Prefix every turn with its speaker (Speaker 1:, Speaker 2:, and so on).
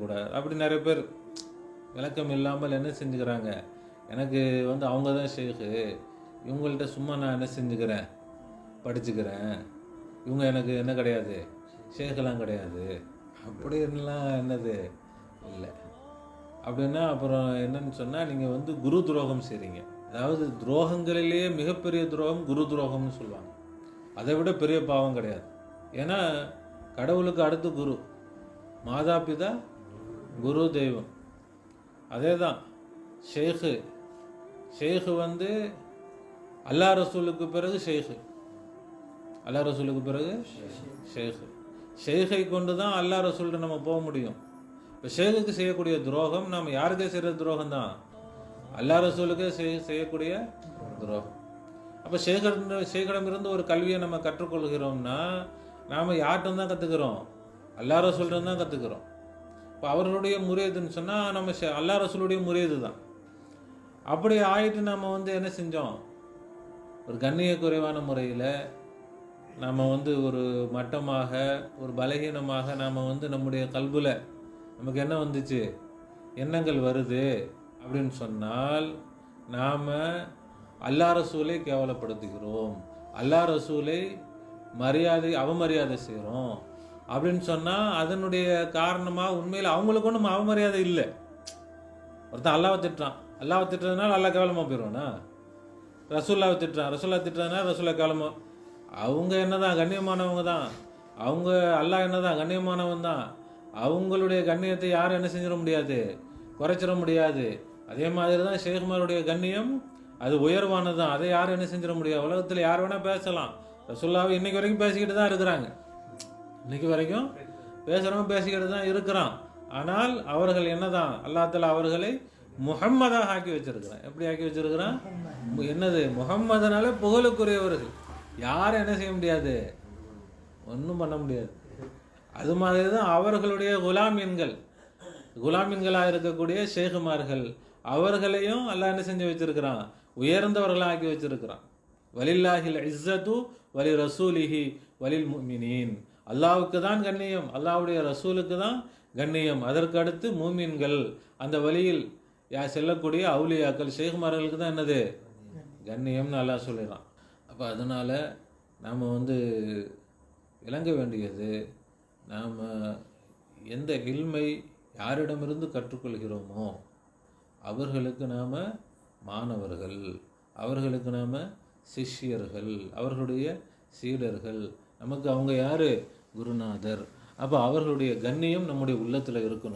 Speaker 1: கூடாது அப்படி நிறைய பேர் விளக்கம் இல்லாமல் என்ன செஞ்சுக்கிறாங்க? எனக்கு வந்து அவங்க தான் ஷேக்கு. இவங்கள்ட்ட சும்மா நான் என்ன செஞ்சுக்கிறேன்? படிச்சுக்கிறேன். இவங்க எனக்கு என்ன கிடையாது? ஷேக்கெல்லாம் கிடையாது. அப்படின்லாம் என்னது? இல்லை. அப்படின்னா அப்புறம் என்னன்னு சொன்னால் நீங்கள் வந்து குரு துரோகம் செய்கிறீங்க அதாவது துரோகங்களிலேயே மிகப்பெரிய துரோகம் குரு துரோகம்னு சொல்லுவாங்க. அதை விட பெரிய பாவம் கிடையாது. ஏன்னா கடவுளுக்கு அடுத்து குரு. மாதா பிதா குரு தெய்வம். அதே தான் ஷேகு ஷேகு வந்து அல்லா ரசூலுக்கு பிறகு ஷேகு அல்லா ரசூலுக்கு பிறகு ஷேகு ஷேகை கொண்டு தான் அல்லா ரசூல்கிட்ட நம்ம போக முடியும். இப்போ ஷேகுக்கு செய்யக்கூடிய துரோகம் நம்ம யாருக்கே செய்கிற துரோகம் தான் அல்லா ரசூலுக்கு செய் செய்யக்கூடிய துரோகம். அப்போ சேகர் ஷேகடமிருந்து ஒரு கல்வியை நம்ம கற்றுக்கொள்கிறோம்னா நாம் யார்கிட்ட தான் கற்றுக்கிறோம் அல்லா ரசூல்கிட்ட தான் கற்றுக்கிறோம் இப்போ அவர்களுடைய முறையதுன்னு சொன்னால் நம்ம அல்லா ரசூலுடைய முறையது தான். அப்படி ஆயிட்டு நம்ம வந்து என்ன செஞ்சோம்? ஒரு கண்ணிய குறைவான முறையில் நாம் வந்து ஒரு மட்டமாக ஒரு பலகீனமாக நாம் வந்து நம்முடைய கல்புல நமக்கு என்ன வந்துச்சு? எண்ணங்கள் வருது அப்படின்னு சொன்னால் நாம் அல்லா ரசூலை கேவலப்படுத்துகிறோம். அல்லா ரசூலை மரியாதை அவமரியாதை செய்கிறோம் அப்படின்னு சொன்னால் அதனுடைய காரணமாக உண்மையில் அவங்களுக்கு ஒன்றும் அவமரியாதை இல்லை. ஒருத்தன் அல்லாவை திட்டுறான். அல்லாவை திட்டுறதுனால அல்லா கேவலமாக போயிடுவானா ரசூல்லாவை திட்டுறான். ரசூல்லா திட்டுறதுனால ரசூல்லா கேவலமா? அவங்க என்னதான் கண்ணியமானவங்க தான். அவங்க அல்லாஹ் என்னதான் கண்ணியமானவன் தான். அவங்களுடைய கண்ணியத்தை யாரும் என்ன செஞ்சிட முடியாது? குறைச்சிட முடியாது. அதே மாதிரி தான் ஷேகுமாருடைய கண்ணியம் அது உயர்வானது தான் அதை யாரும் என்ன செஞ்சிட முடியாது? உலகத்தில் யார் வேணால் பேசலாம். ரசூல்லாவை இன்னைக்கு வரைக்கும் பேசிக்கிட்டு தான் இருக்கிறாங்க. இன்னைக்கு வரைக்கும் பேசுகிறவங்க பேசிக்கிட்டு தான் இருக்கிறான். ஆனால் அவர்கள் என்னதான்? அல்லாஹ் அவர்களை முகம்மதாக ஆக்கி வச்சிருக்கிறான். எப்படி ஆக்கி வச்சிருக்கிறான்? என்னது? முகம்மதனால புகழுக்குரியவர்கள். யாரும் என்ன செய்ய முடியாது? ஒன்றும் பண்ண முடியாது. அது மாதிரி தான் அவர்களுடைய குலாமீன்கள். குலாமீன்களாக இருக்கக்கூடிய ஷேகுமார்கள் அவர்களையும் அல்லாஹ் என்ன செஞ்சு வச்சிருக்கிறான்? உயர்ந்தவர்களாக ஆக்கி வச்சிருக்கிறான். வலில்லாஹில் இஸ்ஸத்து வலி ரசூலிஹி வலில் முமினீன் அல்லாவுக்கு தான் கண்ணியம் அல்லாஹ்வுடைய ரசூலுக்கு தான் கண்ணியம். அதற்கு அடுத்து மூமின்கள் அந்த வழியில் யா செல்லக்கூடிய அவுலியாக்கள் ஷேகுமார்களுக்கு தான் என்னது? கண்ணியம்னு அல்லாஹ் சொல்லிடுறான் அப்போ அதனால் நாம் வந்து விளங்க வேண்டியது நாம் எந்த இல்மை யாரிடமிருந்து கற்றுக்கொள்கிறோமோ அவர்களுக்கு நாம் மாணவர்கள் அவர்களுக்கு நாம் சிஷ்யர்கள் அவர்களுடைய சீடர்கள். நமக்கு அவங்க யார்? குருநாதர். அப்போ அவர்களுடைய கண்ணியம் நம்முடைய உள்ளத்தில் இருக்கணும்.